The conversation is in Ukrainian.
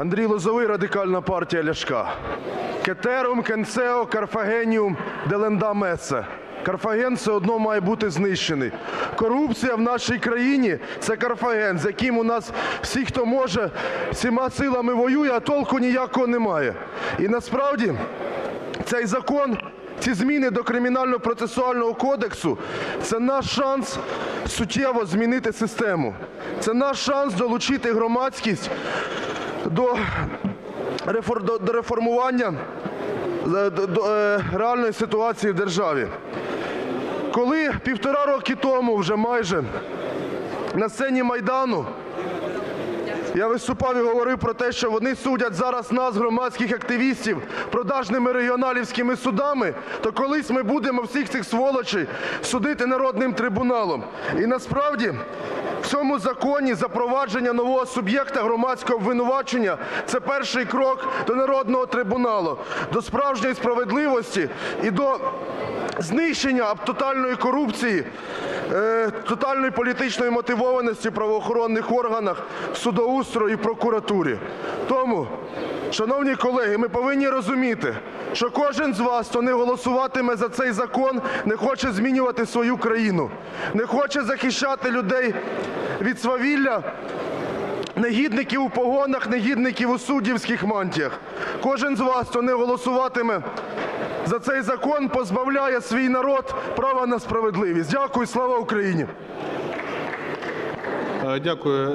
Андрій Лозовий, Радикальна партія Ляшка. Кетерум, кенсео, карфагеніум, деленда месе. Карфаген все одно має бути знищений. Корупція в нашій країні – це Карфаген, з яким у нас всі, хто може, всіма силами воює, а толку ніякого немає. І насправді цей закон, ці зміни до Кримінально-процесуального кодексу – це наш шанс суттєво змінити систему. Це наш шанс долучити громадськість до рефор- до- до реформування е, е, реальної ситуації в державі. Коли півтора роки тому вже майже на сцені Майдану я виступав і говорив про те, що вони судять зараз нас, громадських активістів, продажними регіоналівськими судами, то колись ми будемо всіх цих сволочей судити народним трибуналом. І насправді в цьому законі запровадження нового суб'єкта громадського обвинувачення – це перший крок до народного трибуналу, до справжньої справедливості і до знищення тотальної корупції, е, тотальної політичної мотивованості в правоохоронних органах, в судоустрої і прокуратурі. Тому, шановні колеги, ми повинні розуміти, що кожен з вас, хто не голосуватиме за цей закон, не хоче змінювати свою країну, не хоче захищати людей від свавілля негідників у погонах, негідників у суддівських мантіях. Кожен з вас, хто не голосуватиме за цей закон, позбавляє свій народ права на справедливість. Дякую, слава Україні! Е, Дякую.